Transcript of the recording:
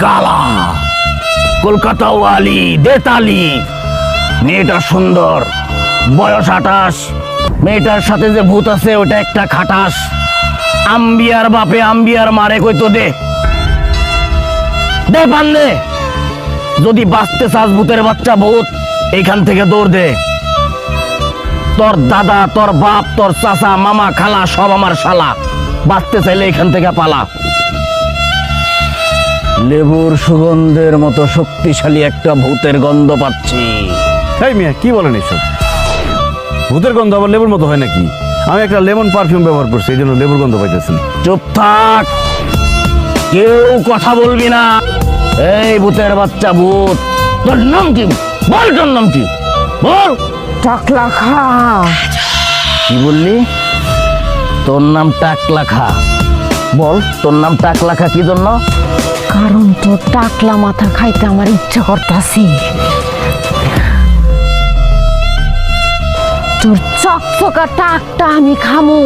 কালা কলকাতা ওয়ালি, দেতালি। মেয়েটা সুন্দর, বয়স আঠাশ। মেয়েটার সাথে যে ভূত আছে, ওটা একটা খাটাস। আম্বিয়ার বাপে আম্বিয়ার মারে কইতো দে। দে দে। যদি বাঁচতে চাস ভূতের বাচ্চা ভূত এইখান থেকে দৌড় দে। তোর দাদা তোর বাপ তোর চাচা মামা খালা সব আমার শালা। বাঁচতে চাইলে এখান থেকে পালা। লেবুর সুগন্ধের মতো শক্তিশালী একটা ভূতের গন্ধ পাচ্ছি। এই মিয়া কি বলেন এসব? ভূতের গন্ধ আবার লেবুর মতো হয় নাকি? আমি একটা লেমন পারফিউম ব্যবহার করছি এই জন্য লেবুর গন্ধ পাইতেছেন। চুপ থাক। কেউ কথা বলবি না। এই ভূতের বাচ্চা ভূত। তোর নাম কি? বল তোর নাম কি? বল। টাকলা খা কি বললি? তোর নাম টাকলা খা বল তোর নাম টাকলা খা কি জন্য? কারণ তোর টাকলা মাথা খাইতে আমার ইচ্ছা করতাছি। তোর চকচকা টাকটা আমি খামু।